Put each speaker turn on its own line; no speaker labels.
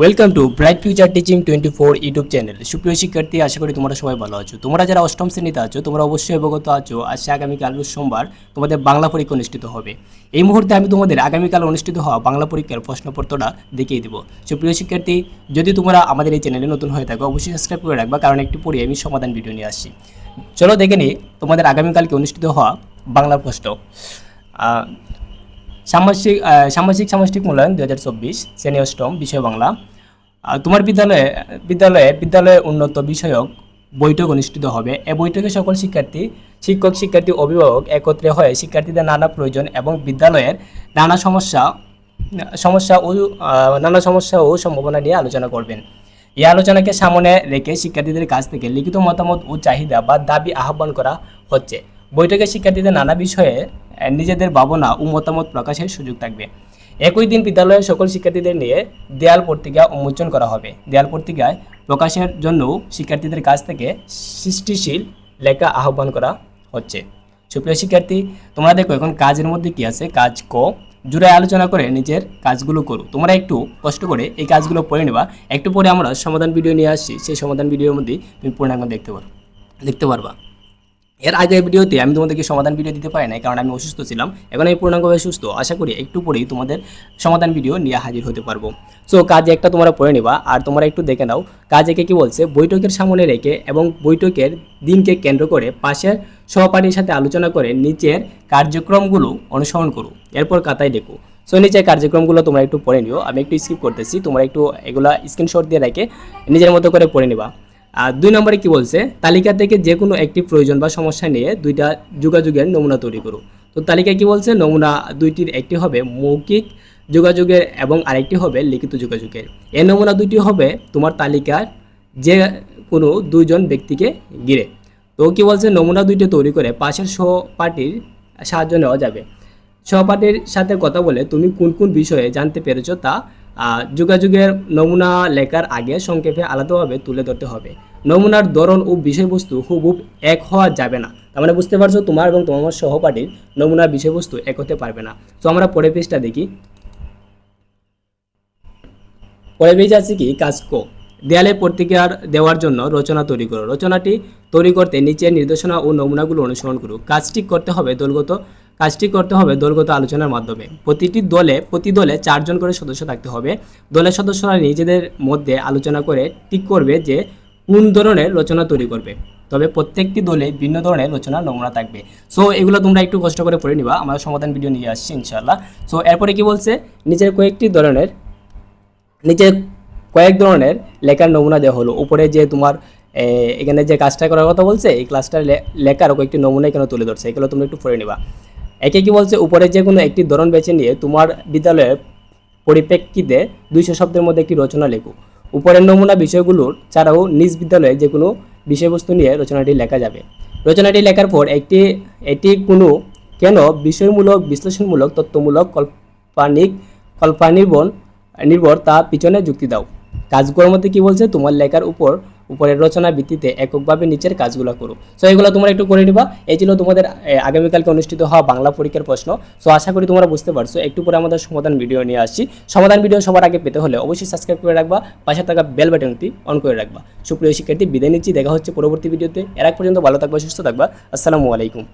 Welcome to bright future teaching twenty four YouTube channel সুপ্রিয় শিক্ষার্থী, আশা করি তোমরা সবাই ভালো আছো। তোমরা যারা অষ্টম শ্রেণীতে আছো, তোমরা অবশ্যই অবগত আছো, আজকে আগামীকাল সোমবার তোমাদের বাংলা পরীক্ষা অনুষ্ঠিত হবে। এই মুহূর্তে আমি তোমাদের আগামীকাল অনুষ্ঠিত হওয়া বাংলা পরীক্ষার প্রশ্নপত্রটা দেখিয়ে দিব। সুপ্রিয় শিক্ষার্থী, যদি তোমরা আমাদের এই চ্যানেলে নতুন হয়ে থাকো, অবশ্যই সাবস্ক্রাইব করে রাখবা, কারণ একটু পরে আমি সমাধান ভিডিও নিয়ে আসছি। চলো দেখে নিই তোমাদের আগামীকালকে অনুষ্ঠিত হওয়া বাংলা প্রশ্ন। সামাজিক সামাজিক সামষ্টিক মূল্যায়ন দু হাজার চব্বিশ, শ্রেণি অষ্টম, বিষয় বাংলা। তোমার বিদ্যালয়ে বিদ্যালয়ে বিদ্যালয়ের উন্নত বিষয়ক বৈঠক অনুষ্ঠিত হবে। এ বৈঠকে সকল শিক্ষার্থী, শিক্ষক, শিক্ষার্থী, অভিভাবক একত্রে হয়ে শিক্ষার্থীদের নানা প্রয়োজন এবং বিদ্যালয়ের নানা সমস্যা সমস্যা ও নানা সমস্যা ও সম্ভাবনা নিয়ে আলোচনা করবেন। এই আলোচনাকে সামনে রেখে শিক্ষার্থীদের কাছ থেকে লিখিত মতামত ও চাহিদা বা দাবি আহ্বান করা হচ্ছে। বৈঠকে শিক্ষার্থীদের নানা বিষয়ে নিজেদের ভাবনা ও মতামত প্রকাশের সুযোগ থাকবে। একই দিন বিদ্যালয়ের সকল শিক্ষার্থীদের নিয়ে দেয়াল পত্রিকা উন্মোচন করা হবে। দেয়াল পত্রিকায় প্রকাশের জন্য শিক্ষার্থীদের কাছ থেকে সৃষ্টিশীল লেখা আহ্বান করা হচ্ছে। সুপ্রিয় শিক্ষার্থী, তোমরা দেখো এখন কাজের মধ্যে কি আছে? কাজ ক। জুড়ে আলোচনা করে নিজের কাজগুলো করো। তোমরা একটু কষ্ট করে এই কাজগুলো পড়ে নেবা। একটু পরে আমরা সমাধান ভিডিও নিয়ে আসছি। সেই সমাধান ভিডিওর মধ্যেই তুমি পূর্ণাঙ্গ দেখতে পারো দেখতে পারবা। এর আগের ভিডিওতে আমি তোমাদেরকে সমাধান ভিডিও দিতে পারি না কারণ আমি অসুস্থ ছিলাম। এখন আমি পূর্ণাঙ্গভাবে সুস্থ। আশা করি একটু পরেই তোমাদের সমাধান ভিডিও নিয়ে হাজির হতে পারব। সো কাজ একটা তোমরা পড়ে নিবা, আর তোমরা একটু দেখে নাও, কাজ একে কি বলছে? বৈঠকের সামনে রেখে এবং বৈঠকের দিনকে কেন্দ্র করে পাশের সহপাঠীর সাথে আলোচনা করে নিচের কার্যক্রমগুলো অনুসরণ করো। এরপর কাতায় লেখো সো নিচের কার্যক্রমগুলো তোমরা একটু পড়ে নিও। আমি একটু স্কিপ করতেছি। তোমরা একটু এগুলা স্ক্রিনশট দিয়ে রেখে নিজের মতো করে পড়ে নিবা। আর দুই নম্বরে কি বলছে? তালিকা থেকে যে কোনো একটি প্রয়োজন বা সমস্যা নিয়ে দুইটা যোগাযোগের নমুনা তৈরি করো। তো তালিকায় কি বলছে? নমুনা দুইটির একটি হবে মৌখিক যোগাযোগের এবং আরেকটি হবে লিখিত যোগাযোগের। এই নমুনা দুইটি হবে তোমার তালিকার যে কোনো দুইজন ব্যক্তিকে ঘিরে। তো কি বলছে? নমুনা দুইটি তৈরি করে পাশের সহপাঠীর সাহায্য নেওয়া যাবে। সহপাঠীর সাথে কথা বলে তুমি কোন কোন বিষয়ে জানতে পেরেছ তা যোগাযোগের নমুনা লেখার আগে সংক্ষেপে আলাদাভাবে তুলে ধরতে হবে। নমুনার ধরন ও বিষয়বস্তু হুবহুব এক হওয়া যাবে না। তার মানে বুঝতে পারছ, তোমার এবং তোমার সহপাঠীর নমুনার বিষয়বস্তু এক হতে পারবে না। তো আমরা পরের পেজটা দেখি। পরের পেজ আছে কি? কাজ কো। দেয়ালে প্রতিকার দেওয়ার জন্য রচনা তৈরি করো। রচনাটি তৈরি করতে নিচের নির্দেশনা ও নমুনাগুলো অনুসরণ করো। কাজটি করতে হবে দলগত কাজটি করতে হবে দলগত আলোচনার মাধ্যমে। প্রতিটি দলে, প্রতি দলে চারজন করে সদস্য থাকতে হবে। দলের সদস্যরা নিজেদের মধ্যে আলোচনা করে ঠিক করবে যে কোন ধরনের রচনা তৈরি করবে। তবে প্রত্যেকটি দলে ভিন্ন ধরনের রচনা নমুনা থাকবে। সো এগুলো তোমরা একটু কষ্ট করে পড়ে নিবা। আমরা সমাধান ভিডিও নিয়ে আসছি ইনশাল্লাহ সো এরপরে কি বলছে? নিচের কয়েকটি ধরনের নিচে কয়েক ধরনের লেখার নমুনা দেওয়া হলো। উপরে যে তোমার এখানে যে কাজটা করার কথা বলছে, এই ক্লাসটার লেখার কয়েকটি নমুনা এখানে তুলে ধরছে। এগুলো তোমরা একটু পড়ে নিবা। একে কি বলছে? উপরে যে কোনো একটি ধরন বেছে নিয়ে তোমার বিদ্যালয়ের পরিপ্রেক্ষিতে দুইশো শব্দের মধ্যে একটি রচনা লেখো। উপরের নমুনা বিষয়গুলোর ছাড়াও নিজ বিদ্যালয়ে যে কোনো বিষয়বস্তু নিয়ে রচনাটি লেখা যাবে। রচনাটি লেখার পর একটি, এটি কোনো কেন বিষয়মূলক, বিশ্লেষণমূলক, তথ্যমূলক, কল্পানিক, কল্পানির্বন, নির্ভর তা পিছনে যুক্তি দাও। কাজগুলোর মধ্যে কি বলছে? তোমার লেখার উপর উপরের রচনা ভিত্তিতে এককভাবে নিচের কাজগুলো করো। সো এগুলো তোমরা একটু করে নিবা। এই ছিল তোমাদের আগামীকালকে অনুষ্ঠিত হওয়া বাংলা পরীক্ষার প্রশ্ন। সো আশা করি তোমরা বুঝতে পারছ। একটু পরে আমাদের সমাধান ভিডিও নিয়ে আসছি। সমাধান ভিডিও সবার আগে পেতে হলে অবশ্যই সাবস্ক্রাইব করে রাখবা, পাশে থাকা বেল বাটনটি অন করে রাখবা। সুপ্রিয় শিক্ষার্থী, বিদায় নিচ্ছি। দেখা হচ্ছে পরবর্তী ভিডিওতে। এর আগ পর্যন্ত ভালো থাকবা, সুস্থ থাকবা। আসসালামু আলাইকুম।